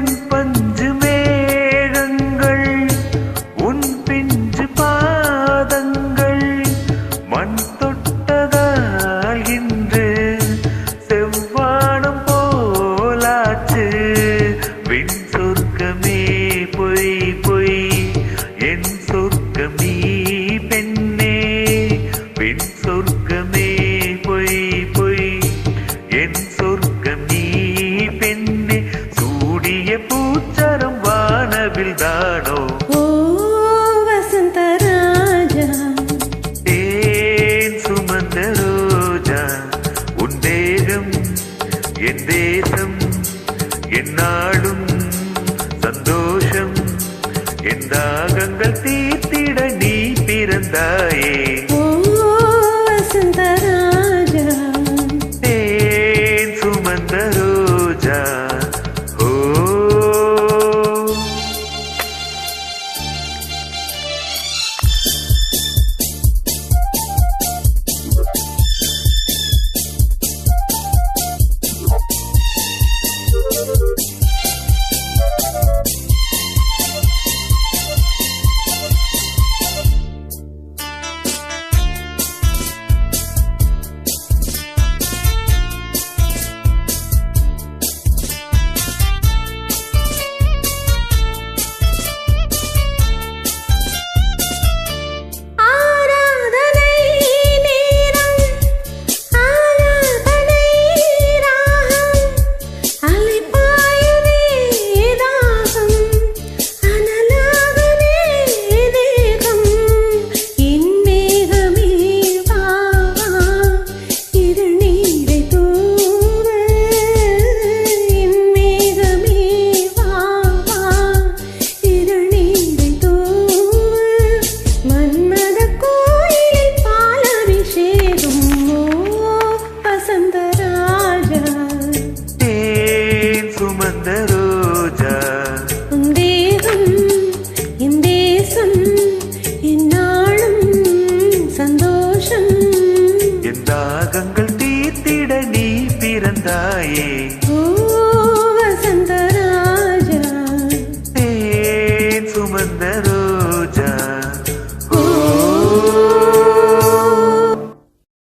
என் பஞ்சு மேகங்கள் உன் பிஞ்சு பாதங்கள் மண் தொட்டதால் இன்று செவ்வானம் போலாச்சு. விண் சொர்க்கமே என் தேசம் என்னாலும் சந்தோஷம். என் தாகங்கள் தீர்த்திட நீ பிறந்தாயே.